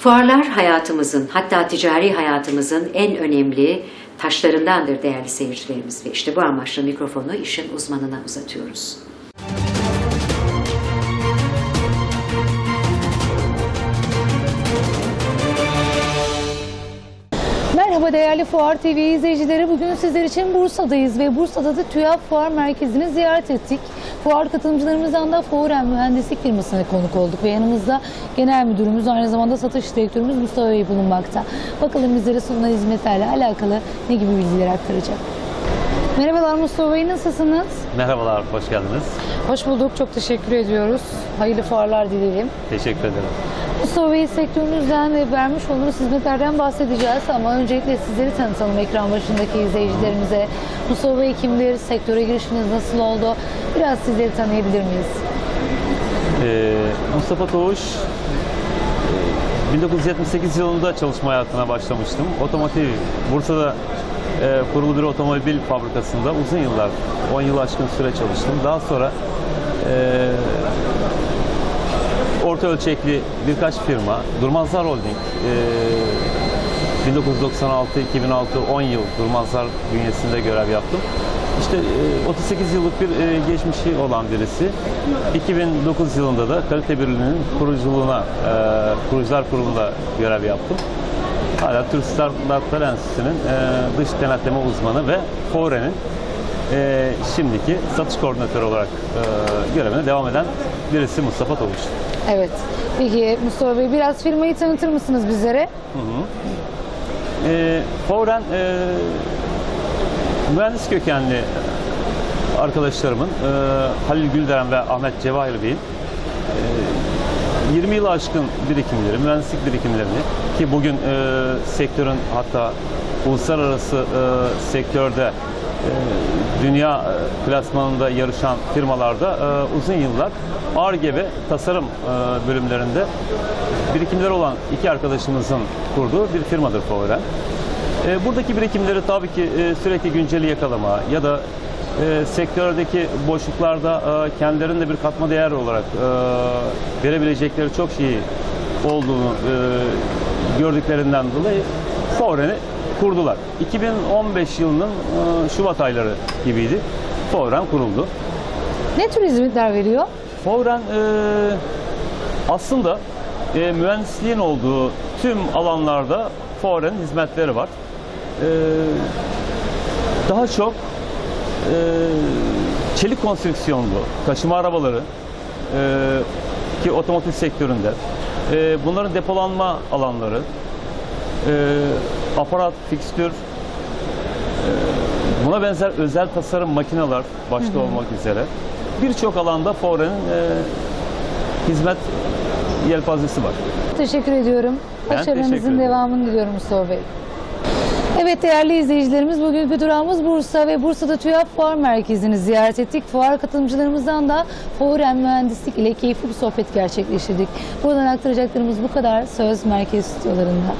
Fuarlar hayatımızın hatta ticari hayatımızın en önemli taşlarındandır değerli seyircilerimiz ve işte bu amaçla mikrofonu işin uzmanına uzatıyoruz. Merhaba değerli Fuar TV izleyicileri. Bugün sizler için Bursa'dayız ve Bursa'da da TÜYAP Fuar Merkezi'ni ziyaret ettik. Fuar katılımcılarımızdan da Foren Mühendislik firmasına konuk olduk ve yanımızda genel müdürümüz aynı zamanda satış direktörümüz Mustafa Bey bulunmakta. Bakalım bizlere sunulan hizmetlerle alakalı ne gibi bilgiler aktaracak. Merhabalar Mustafa Bey nasılsınız? Merhabalar, hoş geldiniz. Hoş bulduk, çok teşekkür ediyoruz. Hayırlı fuarlar dileyelim. Teşekkür ederim. Mustafa Bey sektörünüzden ve vermiş olduğunuz hizmetlerden bahsedeceğiz ama öncelikle sizleri tanıtalım ekran başındaki izleyicilerimize. Mustafa Bey kimdir, sektöre girişiniz nasıl oldu? Biraz sizleri tanıyabilir miyiz? Ee, Mustafa Doğuş, e, 1978 yılında çalışma hayatına başlamıştım. Otomotiv, Bursa'da e, kurulu bir otomobil fabrikasında uzun yıllar, 10 yıl aşkın süre çalıştım. Daha sonra e, orta ölçekli birkaç firma, Durmazlar Holding, e, 1996-2006 10 yıl Durmazlar bünyesinde görev yaptım. İşte e, 38 yıllık bir e, geçmişi olan birisi. 2009 yılında da Kalite Birliği'nin kuruculuğuna, e, Kurucular Kurulu'nda görev yaptım. Hala Türk Standartlar Enstitüsü'nün e, dış denetleme uzmanı ve Fore'nin e, şimdiki satış koordinatörü olarak e, görevine devam eden birisi Mustafa Tavuş. Evet. Peki Mustafa Bey biraz firmayı tanıtır mısınız bizlere? E, Foren e, mühendis kökenli arkadaşlarımın e, Halil Gülderen ve Ahmet Cevahir Bey'in e, 20 yıl aşkın birikimleri, mühendislik birikimlerini ki bugün e, sektörün hatta uluslararası e, sektörde e, dünya e, klasmanında yarışan firmalarda e, uzun yıllar ARGE ve tasarım e, bölümlerinde birikimleri olan iki arkadaşımızın kurduğu bir firmadır Foren. E, buradaki birikimleri tabii ki e, sürekli günceli yakalama ya da e, sektördeki boşluklarda e, kendilerinde bir katma değer olarak e, verebilecekleri çok şey olduğunu e, gördüklerinden dolayı Foren'i kurdular. 2015 yılının e, Şubat ayları gibiydi. Foren kuruldu. Ne tür hizmetler veriyor? Fauren e, aslında e, mühendisliğin olduğu tüm alanlarda Fauren hizmetleri var. E, daha çok e, çelik konstrüksiyonlu taşıma arabaları e, ki otomotiv sektöründe e, bunların depolanma alanları aparat, fikstür buna benzer özel tasarım makineler başta olmak üzere birçok alanda Fore'nin hizmet yelpazesi var. Teşekkür ediyorum. Ederim. devamını diliyorum Mustafa Bey. Evet değerli izleyicilerimiz bugünkü durağımız Bursa ve Bursa'da TÜYAP Fuar Merkezi'ni ziyaret ettik. Fuar katılımcılarımızdan da Foren Mühendislik ile keyifli bir sohbet gerçekleştirdik. Buradan aktaracaklarımız bu kadar. Söz merkez stüdyolarında.